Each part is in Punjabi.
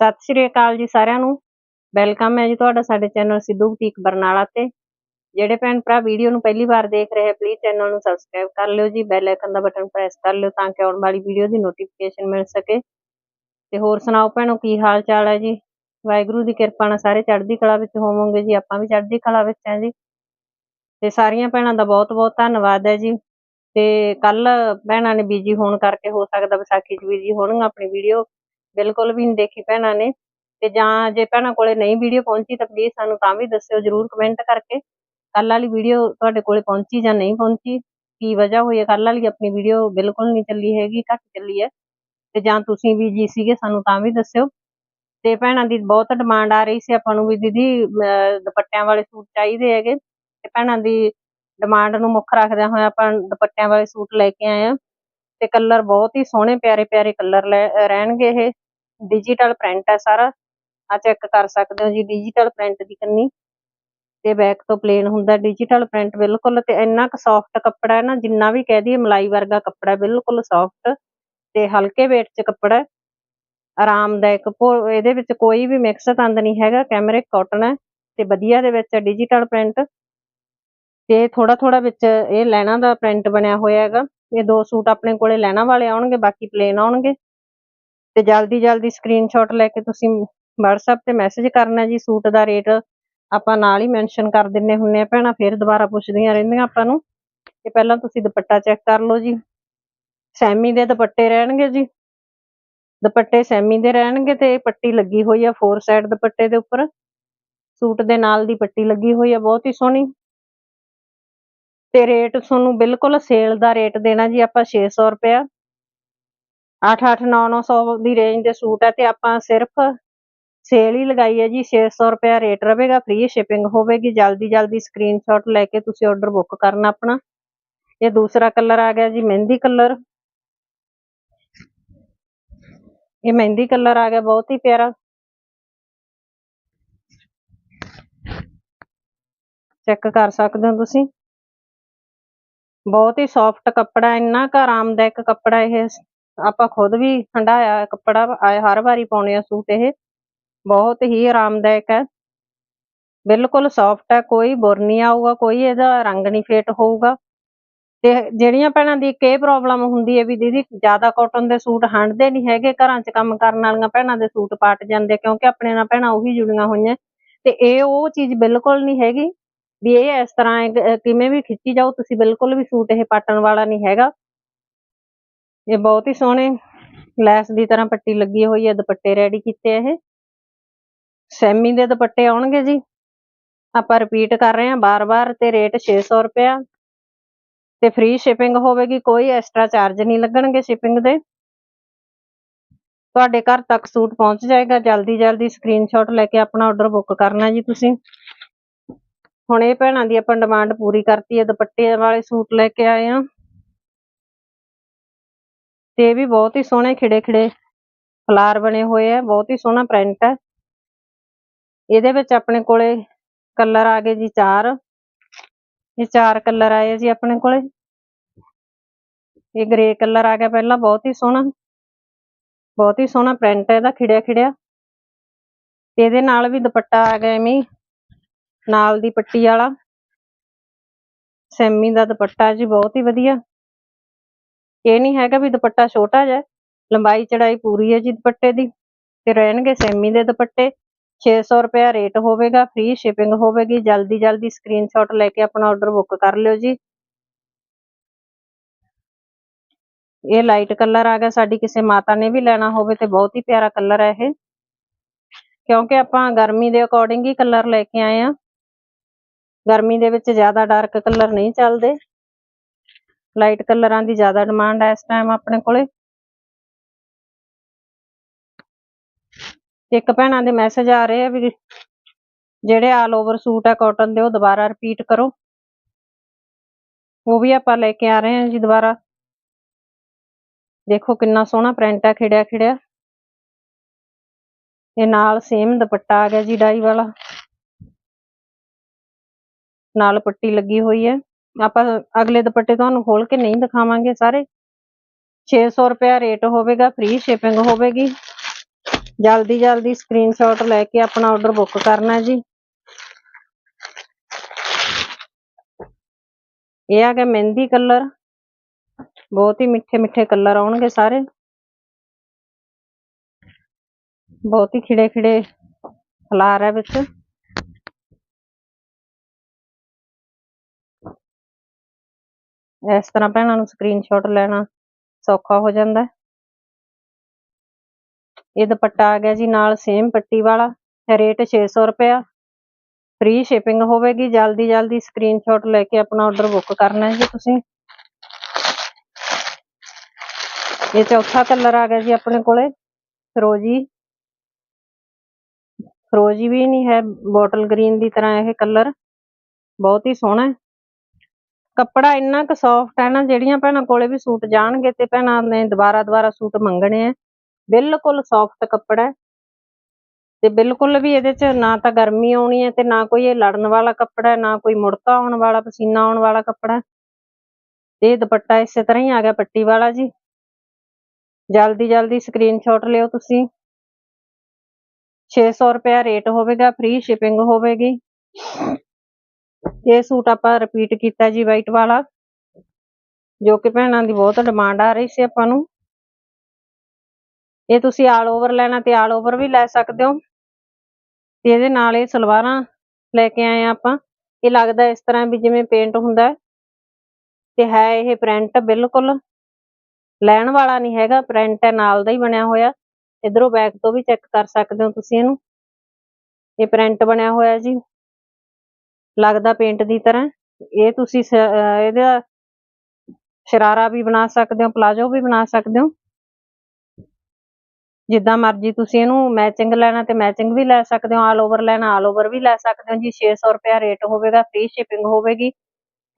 ਸਤਿ ਸ਼੍ਰੀ ਅਕਾਲ ਜੀ ਸਾਰਿਆਂ ਨੂੰ। ਵੈਲਕਮ ਹੈ ਜੀ ਤੁਹਾਡਾ ਸਾਡੇ ਚੈਨਲ ਸਿੱਧੂ ਬੁਟੀਕ ਬਰਨਾਲਾ ਤੇ। ਜਿਹੜੇ ਭੈਣ ਭਰਾ ਵੀਡੀਓ ਨੂੰ ਪਹਿਲੀ ਵਾਰ ਦੇਖ ਰਹੇ ਪਲੀਜ਼ ਚੈਨਲ ਨੂੰ ਸਬਸਕ੍ਰਾਈਬ ਕਰ ਲਿਓ ਜੀ ਬੈਲ ਆਈਕਨ ਦਾ ਬਟਨ ਪ੍ਰੈਸ ਕਰ ਲਿਓ ਤਾਂ ਕਿ ਆਉਣ ਵਾਲੀ ਵੀਡੀਓ ਦੀ ਨੋਟੀਫਿਕੇਸ਼ਨ ਮਿਲ ਸਕੇ। ਤੇ ਹੋਰ ਸੁਣਾਓ ਭੈਣੋ, ਕੀ ਹਾਲ ਚਾਲ ਹੈ ਜੀ? ਵਾਹਿਗੁਰੂ ਦੀ ਕਿਰਪਾ ਨਾਲ ਸਾਰੇ ਚੜ੍ਹਦੀ ਕਲਾ ਵਿੱਚ ਹੋਵੋਗੇ ਜੀ, ਆਪਾਂ ਵੀ ਚੜ੍ਹਦੀ ਕਲਾ ਵਿੱਚ ਹਾਂ ਜੀ। ਤੇ ਸਾਰੀਆਂ ਭੈਣਾਂ ਦਾ ਬਹੁਤ ਬਹੁਤ ਧੰਨਵਾਦ ਹੈ ਜੀ। ਤੇ ਕੱਲ ਭੈਣਾਂ ਨੇ ਬੀਜੀ ਹੋਣ ਕਰਕੇ, ਹੋ ਸਕਦਾ ਵਿਸਾਖੀ 'ਚ ਬੀਜੀ ਹੋਣਗੀਆਂ ਆਪਣੀ ਵੀਡੀਓ ਬਿਲਕੁਲ ਵੀ ਨਹੀਂ ਦੇਖੀ ਭੈਣਾਂ ਨੇ। ਤੇ ਜਾਂ ਜੇ ਭੈਣਾਂ ਕੋਲੇ ਨਹੀਂ ਵੀਡੀਓ ਪਹੁੰਚੀ ਤਾਂ ਪਲੀਜ਼ ਸਾਨੂੰ ਤਾਂ ਵੀ ਦੱਸਿਓ, ਜਰੂਰ ਕਮੈਂਟ ਕਰਕੇ। ਕੱਲ ਵਾਲੀ ਵੀਡੀਓ ਤੁਹਾਡੇ ਕੋਲੇ ਪਹੁੰਚੀ ਜਾਂ ਨਹੀਂ ਪਹੁੰਚੀ, ਕੀ ਵਜ੍ਹਾ ਹੋਈ ਹੈ? ਕੱਲ ਵਾਲੀ ਆਪਣੀ ਵੀਡੀਓ ਬਿਲਕੁਲ ਨਹੀਂ ਚੱਲੀ ਹੈਗੀ, ਘੱਟ ਚੱਲੀ ਹੈ। ਤੇ ਜਾਂ ਤੁਸੀਂ ਵੀ ਜੀ ਸੀਗੇ, ਸਾਨੂੰ ਤਾਂ ਵੀ ਦੱਸਿਓ। ਤੇ ਭੈਣਾਂ ਦੀ ਬਹੁਤ ਡਿਮਾਂਡ ਆ ਰਹੀ ਸੀ ਆਪਾਂ ਨੂੰ ਵੀ ਦੀਦੀ, ਅਹ ਦੁਪੱਟਿਆਂ ਵਾਲੇ ਸੂਟ ਚਾਹੀਦੇ ਹੈਗੇ। ਤੇ ਭੈਣਾਂ ਦੀ ਡਿਮਾਂਡ ਨੂੰ ਮੁੱਖ ਰੱਖਦਿਆਂ ਹੋਇਆ ਆਪਾਂ ਦੁਪੱਟਿਆਂ ਵਾਲੇ ਸੂਟ ਲੈ ਕੇ ਆਏ ਆ ਤੇ ਕਲਰ ਬਹੁਤ ਹੀ ਸੋਹਣੇ, ਪਿਆਰੇ ਪਿਆਰੇ ਕਲਰ ਰਹਿਣਗੇ ਇਹ। ਡਿਜੀਟਲ ਪ੍ਰਿੰਟ ਹੈ ਸਾਰਾ। ਆ ਚੈੱਕ ਕਰ ਸਕਦੇ ਹੋ ਜੀ ਡਿਜੀਟਲ ਪ੍ਰਿੰਟ ਦੀ ਕੰਨੀ ਤੇ ਬੈਕ ਤੋਂ ਪਲੇਨ ਹੁੰਦਾ ਡਿਜੀਟਲ ਪ੍ਰਿੰਟ ਬਿਲਕੁਲ ਤੇ ਇੰਨਾ ਕੁ ਸੌਫਟ ਕੱਪੜਾ ਹੈ ਨਾ, ਜਿੰਨਾ ਵੀ ਕਹਿ ਦਈਏ ਮਲਾਈ ਵਰਗਾ ਕੱਪੜਾ ਬਿਲਕੁਲ ਸੌਫਟ ਤੇ ਹਲਕੇ weight 'ਚ ਕੱਪੜਾ ਹੈ। ਆਰਾਮਦਾਇਕ ਇਹਦੇ ਵਿੱਚ ਕੋਈ ਵੀ ਮਿਕਸ ਤੰਦ ਨਹੀਂ ਹੈਗਾ ਕੈਮਰਿਕ ਕਾਟਨ ਹੈ ਤੇ ਵਧੀਆ ਦੇ ਵਿੱਚ ਡਿਜੀਟਲ ਪ੍ਰਿੰਟ ਤੇ ਥੋੜਾ ਥੋੜਾ ਵਿੱਚ ਇਹ ਲੈਣਾ ਦਾ ਪ੍ਰਿੰਟ ਬਣਿਆ ਹੋਇਆ ਹੈਗਾ। ਇਹ ਦੋ ਸੂਟ ਆਪਣੇ ਕੋਲੇ ਲੈਣਾ ਵਾਲੇ ਆਉਣਗੇ, ਬਾਕੀ ਪਲੇਨ ਆਉਣਗੇ। ਤੇ ਜਲਦੀ ਜਲਦੀ ਸਕਰੀਨਸ਼ਾਟ ਲੈ ਕੇ ਤੁਸੀਂ WhatsApp ਤੇ ਮੈਸੇਜ ਕਰਨਾ ਜੀ, ਸੂਟ ਦਾ ਰੇਟ ਆਪਾਂ ਨਾਲ ਹੀ ਮੈਂਸ਼ਨ ਕਰ ਦਿੰਨੇ ਹੁੰਨੇ ਆ ਭੈਣਾਂ, ਫੇਰ ਦੁਬਾਰਾ ਪੁੱਛਦੀਆਂ ਰਹਿੰਦੀਆਂ ਆਪਾਂ ਨੂੰ। ਤੇ ਪਹਿਲਾਂ ਤੁਸੀਂ ਦੁਪੱਟਾ ਚੈੱਕ ਕਰ ਲਓ ਜੀ। ਸੈਮੀ ਦੇ ਦੁਪੱਟੇ ਰਹਿਣਗੇ ਜੀ। ਦੁਪੱਟੇ ਸੈਮੀ ਦੇ ਰਹਿਣਗੇ ਤੇ ਪੱਟੀ ਲੱਗੀ ਹੋਈ ਆ ਫੋਰ ਸਾਈਡ ਦੁਪੱਟੇ ਦੇ ਉੱਪਰ। ਸੂਟ ਦੇ ਨਾਲ ਦੀ ਪੱਟੀ ਲੱਗੀ ਹੋਈ ਆ, ਬਹੁਤ ਹੀ ਸੋਹਣੀ। ਤੇ ਰੇਟ ਤੁਹਾਨੂੰ ਬਿਲਕੁਲ ਸੇਲ ਦਾ ਰੇਟ ਦੇਣਾ ਜੀ ਆਪਾਂ 600 ਰੁਪਇਆ। 8-8 9-900 ਦੀ ਰੇਂਜ ਦੇ ਸੂਟ ਹੈ ਤੇ ਆਪਾਂ ਸਿਰਫ ਸੇਲ ਹੀ ਲਗਾਈ ਹੈ ਜੀ 600 ਰੁਪਇਆ ਰੇਟ ਰਹੇਗਾ ਫ੍ਰੀ ਸ਼ਿਪਿੰਗ ਹੋਵੇਗੀ, ਜਲਦੀ ਜਲਦੀ ਸਕਰੀਨਸ਼ਾਟ ਲੈ ਕੇ ਤੁਸੀਂ ਆਰਡਰ ਬੁੱਕ ਕਰਨਾ ਆਪਣਾ। ਇਹ ਦੂਸਰਾ ਕਲਰ ਆ ਗਿਆ ਜੀ, ਮਹਿੰਦੀ ਕਲਰ ਇਹ ਮਹਿੰਦੀ ਕਲਰ ਆ ਗਿਆ, ਬਹੁਤ ਹੀ ਪਿਆਰਾ। ਚੈੱਕ ਕਰ ਸਕਦੇ ਹੋ ਤੁਸੀਂ। ਬਹੁਤ ਹੀ ਸੌਫਟ ਕੱਪੜਾ ਇੰਨਾ ਕੁ ਆਰਾਮਦਾਇਕ ਕੱਪੜਾ ਇਹ। ਆਪਾਂ ਖੁਦ ਵੀ ਹੰਡਾਇਆ ਕੱਪੜਾ ਹਰ ਵਾਰੀ ਪਾਉਣੇ ਆ ਸੂਟ ਇਹ। ਬਹੁਤ ਹੀ ਆਰਾਮਦਾਇਕ ਹੈ। ਬਿਲਕੁਲ ਸੌਫਟ ਹੈ, ਕੋਈ ਬੁਰ ਨਹੀਂ ਆਊਗਾ, ਕੋਈ ਇਹਦਾ ਰੰਗ ਨਹੀਂ ਫੇਟ ਹੋਊਗਾ। ਤੇ ਜਿਹੜੀਆਂ ਭੈਣਾਂ ਦੀ ਇੱਕ ਇਹ ਪ੍ਰੋਬਲਮ ਹੁੰਦੀ ਹੈ ਵੀ ਦੀਦੀ ਜ਼ਿਆਦਾ ਕਾਟਨ ਦੇ ਸੂਟ ਹੰਡਦੇ ਨਹੀਂ ਹੈਗੇ, ਘਰਾਂ 'ਚ ਕੰਮ ਕਰਨ ਵਾਲੀਆਂ ਭੈਣਾਂ ਦੇ ਸੂਟ ਪਾਟ ਜਾਂਦੇ ਕਿਉਂਕਿ ਆਪਣੇ ਨਾਲ ਭੈਣਾਂ ਉਹੀ ਜੁੜੀਆਂ ਹੋਈਆਂ। ਤੇ ਇਹ ਉਹ ਚੀਜ਼ ਬਿਲਕੁਲ ਨਹੀਂ ਹੈਗੀ ਵੀ ਇਹ ਇਸ ਤਰ੍ਹਾਂ ਕਿਵੇਂ ਵੀ ਖਿੱਚੀ ਜਾਓ, ਤੁਸੀਂ ਬਿਲਕੁਲ ਵੀ ਸੂਟ ਇਹ ਪਾਟਣ ਵਾਲਾ ਨਹੀਂ ਹੈਗਾ। ਇਹ ਬਹੁਤ ਹੀ ਸੋਹਣੇ ਲੈਸ ਦੀ ਤਰ੍ਹਾਂ ਪੱਟੀ ਲੱਗੀ ਹੋਈ ਹੈ, ਦੁਪੱਟੇ ਰੈਡੀ ਕੀਤੇ ਇਹ। ਸੈਮੀ ਦੇ ਦੁਪੱਟੇ ਆਉਣਗੇ ਜੀ। ਆਪਾਂ ਰਿਪੀਟ ਕਰ ਰਹੇ ਹਾਂ ਬਾਰ-ਬਾਰ ਤੇ ਰੇਟ 600 ਰੁਪਇਆ। ਤੇ ਫ੍ਰੀ ਸ਼ਿਪਿੰਗ ਹੋਵੇਗੀ, ਕੋਈ ਐਕਸਟਰਾ ਚਾਰਜ ਨਹੀਂ ਲੱਗਣਗੇ ਸ਼ਿਪਿੰਗ ਦੇ। ਤੁਹਾਡੇ ਘਰ ਤੱਕ ਸੂਟ ਪਹੁੰਚ ਜਾਏਗਾ। ਜਲਦੀ ਜਲਦੀ ਸਕਰੀਨਸ਼ਾਟ ਲੈ ਕੇ ਆਪਣਾ ਆਰਡਰ ਬੁੱਕ ਕਰਨਾ ਜੀ ਤੁਸੀਂ। ਹੁਣ ਇਹ ਭੈਣਾਂ ਦੀ ਆਪਾਂ ਡਿਮਾਂਡ ਪੂਰੀ ਕਰਤੀ ਹੈ ਦੁਪੱਟੇ ਵਾਲੇ ਸੂਟ ਲੈ ਕੇ ਆਏ ਆ ਤੇ ਇਹ ਵੀ ਬਹੁਤ ਹੀ ਸੋਹਣੇ ਖਿੜੇ ਖਿੜੇ ਫਲਾਰ ਬਣੇ ਹੋਏ ਆ, ਬਹੁਤ ਹੀ ਸੋਹਣਾ ਪ੍ਰਿੰਟ ਹੈ ਇਹਦੇ ਵਿੱਚ ਆਪਣੇ ਕੋਲੇ ਕਲਰ ਆ ਗਏ ਜੀ ਚਾਰ। ਇਹ ਚਾਰ ਕਲਰ ਆਏ ਜੀ ਆਪਣੇ ਕੋਲੇ। ਇਹ ਗ੍ਰੇ ਕਲਰ ਆ ਗਿਆ ਪਹਿਲਾਂ, ਬਹੁਤ ਹੀ ਸੋਹਣਾ। ਬਹੁਤ ਹੀ ਸੋਹਣਾ ਪ੍ਰਿੰਟ ਹੈ ਇਹਦਾ, ਖਿੜਿਆ ਖਿੜਿਆ। ਤੇ ਇਹਦੇ ਨਾਲ ਵੀ ਦੁਪੱਟਾ ਆ ਗਿਆ ਐਵੇਂ ਨਾਲ ਦੀ ਪੱਟੀ ਵਾਲਾ। ਸੈਮੀ ਦਾ ਦੁਪੱਟਾ ਜੀ, ਬਹੁਤ ਹੀ ਵਧੀਆ। ਇਹ ਨਹੀਂ ਹੈਗਾ ਵੀ ਦੁਪੱਟਾ ਛੋਟਾ ਜਿਹਾ ਲੰਬਾਈ, ਚੜਾਈ ਪੂਰੀ ਹੈ ਜੀ ਦੁਪੱਟੇ ਦੀ। ਤੇ ਰਹਿਣਗੇ ਸੈਮੀ ਦੇ ਦੁਪੱਟੇ। 600 ਰੁਪਿਆ ਰੇਟ ਹੋਵੇਗਾ, ਫ੍ਰੀ ਸ਼ਿਪਿੰਗ ਹੋਵੇਗੀ। ਜਲਦੀ ਜਲਦੀ ਸਕਰੀਨਸ਼ਾਟ ਲੈ ਕੇ ਆਪਣਾ ਆਰਡਰ ਬੁੱਕ ਕਰ ਲਿਓ ਜੀ। ਇਹ ਲਾਈਟ ਕਲਰ ਆ ਗਿਆ। ਸਾਡੀ ਕਿਸੇ ਮਾਤਾ ਨੇ ਵੀ ਲੈਣਾ ਹੋਵੇ ਤੇ ਬਹੁਤ ਹੀ ਪਿਆਰਾ ਕਲਰ ਹੈ ਇਹ। ਕਿਉਂਕਿ ਆਪਾਂ ਗਰਮੀ ਦੇ ਅਕੋਰਡਿੰਗ ਹੀ ਕਲਰ ਲੈ ਕੇ ਆਏ ਆ ਗਰਮੀ ਦੇ ਵਿੱਚ ਜ਼ਿਆਦਾ ਡਾਰਕ ਕਲਰ ਨਹੀਂ ਚੱਲਦੇ। ਲਾਈਟ ਕਲਰਾਂ ਦੀ ਜ਼ਿਆਦਾ ਡਿਮਾਂਡ ਹੈ ਇਸ ਟਾਈਮ ਆਪਣੇ ਕੋਲੇ। ਇੱਕ ਭੈਣਾਂ ਦੇ ਮੈਸੇਜ ਆ ਰਹੇ ਆ ਵੀ ਜਿਹੜੇ ਆਲ ਓਵਰ ਸੂਟ ਆ ਕਾਟਨ ਦੇ, ਉਹ ਦੁਬਾਰਾ ਰਿਪੀਟ ਕਰੋ। ਉਹ ਵੀ ਆਪਾਂ ਲੈ ਕੇ ਆ ਰਹੇ ਹਾਂ ਜੀ ਦੁਬਾਰਾ। ਦੇਖੋ ਕਿੰਨਾ ਸੋਹਣਾ ਪ੍ਰਿੰਟ ਆ, ਖਿੜਿਆ ਖਿੜਿਆ। ਇਹ ਨਾਲ ਸੇਮ ਦੁਪੱਟਾ ਆ ਗਿਆ ਜੀ, ਡਾਈ ਵਾਲਾ। ਨਾਲ ਪੱਟੀ ਲੱਗੀ ਹੋਈ ਹੈ। ਆਪਾਂ ਅਗਲੇ ਦੁਪੱਟੇ ਤੁਹਾਨੂੰ ਖੋਲ ਕੇ ਨਹੀਂ ਦਿਖਾਵਾਂਗੇ ਸਾਰੇ। 600 ਰੁਪਿਆ ਰੇਟ ਹੋਵੇਗਾ ਫ੍ਰੀ ਸ਼ਿਪਿੰਗ ਹੋਵੇਗੀ। ਜਲਦੀ ਜਲਦੀ ਸਕਰੀਨਸ਼ਾਟ ਲੈ ਕੇ ਆਪਣਾ ਆਰਡਰ ਬੁੱਕ ਕਰਨਾ ਜੀ। ਇਹ ਆ ਗਿਆ ਮਹਿੰਦੀ ਕਲਰ ਬਹੁਤ ਹੀ ਮਿੱਠੇ ਮਿੱਠੇ ਕਲਰ ਆਉਣਗੇ ਸਾਰੇ। ਬਹੁਤ ਹੀ ਖਿੜੇ ਖਿੜੇ ਫਲਾਰ ਹੈ ਵਿੱਚ। ਇਸ ਤਰ੍ਹਾਂ ਭੈਣਾਂ ਨੂੰ ਸਕਰੀਨਸ਼ਾਟ ਲੈਣਾ ਸੌਖਾ ਹੋ ਜਾਂਦਾ ਇਹ ਦੁਪੱਟਾ ਆ ਗਿਆ ਜੀ ਨਾਲ ਸੇਮ ਪੱਟੀ ਵਾਲਾ ਰੇਟ 600 ਰੁਪਇਆ। ਫ੍ਰੀ ਸ਼ਿਪਿੰਗ ਹੋਵੇਗੀ, ਜਲਦੀ ਜਲਦੀ ਸਕਰੀਨਸ਼ਾਟ ਲੈ ਕੇ ਆਪਣਾ ਆਰਡਰ ਬੁੱਕ ਕਰਨਾ ਹੈ ਜੀ ਤੁਸੀਂ। ਇਹ ਚੌਥਾ ਕਲਰ ਆ ਗਿਆ ਜੀ ਆਪਣੇ ਕੋਲੇ ਫਰੋਜੀ ਫਰੋਜੀ ਵੀ ਨਹੀਂ ਹੈ ਬੋਟਲ ਗ੍ਰੀਨ ਦੀ ਤਰ੍ਹਾਂ ਇਹ ਕਲਰ ਬਹੁਤ ਹੀ ਸੋਹਣਾ ਹੈ। ਕੱਪੜਾ ਇੰਨਾ ਕੁ ਸੌਫਟ ਹੈ ਨਾ, ਜਿਹੜੀਆਂ ਭੈਣਾਂ ਕੋਲੇ ਵੀ ਸੂਟ ਜਾਣਗੇ ਤੇ ਭੈਣਾਂ ਨੇ ਦੁਬਾਰਾ ਦੁਬਾਰਾ ਸੂਟ ਮੰਗਣੇ ਆ। ਬਿਲਕੁਲ ਸੌਫਟ ਕੱਪੜਾ ਤੇ ਬਿਲਕੁਲ ਵੀ ਇਹਦੇ 'ਚ ਨਾ ਤਾਂ ਗਰਮੀ ਆਉਣੀ ਹੈ ਤੇ ਨਾ ਕੋਈ ਇਹ ਲੜਨ ਵਾਲਾ ਕੱਪੜਾ ਨਾ ਕੋਈ ਮੁੜਕਾ ਆਉਣ ਵਾਲਾ, ਪਸੀਨਾ ਆਉਣ ਵਾਲਾ ਕੱਪੜਾ ਇਹ ਦੁਪੱਟਾ ਇਸੇ ਤਰ੍ਹਾਂ ਹੀ ਆ ਗਿਆ ਪੱਟੀ ਵਾਲਾ ਜੀ। ਜਲਦੀ ਜਲਦੀ ਸਕਰੀਨਸ਼ਾਟ ਲਿਓ ਤੁਸੀਂ। 600 ਰੁਪਇਆ ਰੇਟ ਹੋਵੇਗਾ ਫ੍ਰੀ ਸ਼ਿਪਿੰਗ ਹੋਵੇਗੀ। ਇਹ ਸੂਟ ਆਪਾਂ ਰਿਪੀਟ ਕੀਤਾ ਜੀ ਵਾਈਟ ਵਾਲਾ, ਜੋ ਕਿ ਭੈਣਾਂ ਦੀ ਬਹੁਤ ਡਿਮਾਂਡ ਆ ਰਹੀ ਸੀ ਆਪਾਂ ਨੂੰ। ਇਹ ਤੁਸੀਂ ਆਲ ਓਵਰ ਲੈਣਾ ਤੇ ਆਲ ਓਵਰ ਵੀ ਲੈ ਸਕਦੇ ਹੋ। ਤੇ ਇਹਦੇ ਨਾਲ ਇਹ ਸਲਵਾਰਾਂ ਲੈ ਕੇ ਆਏ ਆ ਆਪਾਂ। ਇਹ ਲੱਗਦਾ ਇਸ ਤਰ੍ਹਾਂ ਵੀ ਜਿਵੇਂ ਪੇਂਟ ਹੁੰਦਾ ਤੇ ਹੈ ਇਹ ਪ੍ਰਿੰਟ ਬਿਲਕੁਲ। ਲੈਣ ਵਾਲਾ ਨਹੀਂ ਹੈਗਾ ਪ੍ਰਿੰਟ ਹੈ, ਨਾਲ ਦਾ ਹੀ ਬਣਿਆ ਹੋਇਆ। ਇਧਰੋਂ ਬੈਕ ਤੋਂ ਵੀ ਚੈੱਕ ਕਰ ਸਕਦੇ ਹੋ ਤੁਸੀਂ ਇਹਨੂੰ। ਇਹ ਪ੍ਰਿੰਟ ਬਣਿਆ ਹੋਇਆ ਜੀ। ਲੱਗਦਾ ਪੇਂਟ ਦੀ ਤਰ੍ਹਾਂ। ਇਹ ਤੁਸੀਂ ਇਹਦਾ ਸ਼ਰਾਰਾ ਵੀ ਬਣਾ ਸਕਦੇ ਹੋ ਪਲਾਜੋ ਵੀ ਬਣਾ ਸਕਦੇ ਹੋ। ਜਿੱਦਾਂ ਮਰਜ਼ੀ ਤੁਸੀਂ ਇਹਨੂੰ ਮੈਚਿੰਗ ਲੈਣਾ ਤੇ ਮੈਚਿੰਗ ਵੀ ਲੈ ਸਕਦੇ ਹੋ ਆਲ ਓਵਰ ਲੈਣਾ ਆਲ ਓਵਰ ਵੀ ਲੈ ਸਕਦੇ ਹੋ। ਜੀ 600 ਰੁਪਿਆ ਰੇਟ ਹੋਵੇਗਾ ਫ੍ਰੀ ਸ਼ਿਪਿੰਗ ਹੋਵੇਗੀ।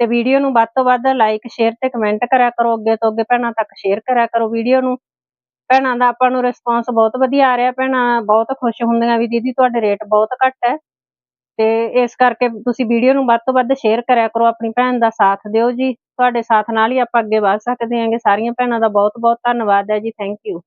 ਤੇ ਵੀਡੀਓ ਨੂੰ ਵੱਧ ਤੋਂ ਵੱਧ ਲਾਈਕ ਸ਼ੇਅਰ ਤੇ ਕਮੈਂਟ ਕਰਿਆ ਕਰੋ। ਅੱਗੇ ਤੋਂ ਅੱਗੇ ਭੈਣਾਂ ਤੱਕ ਸ਼ੇਅਰ ਕਰਿਆ ਕਰੋ ਵੀਡੀਓ ਨੂੰ। ਭੈਣਾਂ ਦਾ ਆਪਾਂ ਨੂੰ ਰਿਸਪੌਂਸ ਬਹੁਤ ਵਧੀਆ ਆ ਰਿਹਾ। ਭੈਣਾਂ ਬਹੁਤ ਖੁਸ਼ ਹੁੰਦੀਆਂ ਵੀ ਦੀਦੀ, ਤੁਹਾਡੇ ਰੇਟ ਬਹੁਤ ਘੱਟ ਹੈ। ਤੇ ਇਸ ਕਰਕੇ ਤੁਸੀਂ ਵੀਡੀਓ ਨੂੰ ਵੱਧ ਤੋਂ ਵੱਧ ਸ਼ੇਅਰ ਕਰਿਆ ਕਰੋ, ਆਪਣੀ ਭੈਣ ਦਾ ਸਾਥ ਦਿਓ ਜੀ। ਤੁਹਾਡੇ ਸਾਥ ਨਾਲ ਹੀ ਆਪਾਂ ਅੱਗੇ ਵਧ ਸਕਦੇ ਹਾਂਗੇ। ਸਾਰੀਆਂ ਭੈਣਾਂ ਦਾ ਬਹੁਤ ਬਹੁਤ ਧੰਨਵਾਦ ਹੈ ਜੀ। Thank you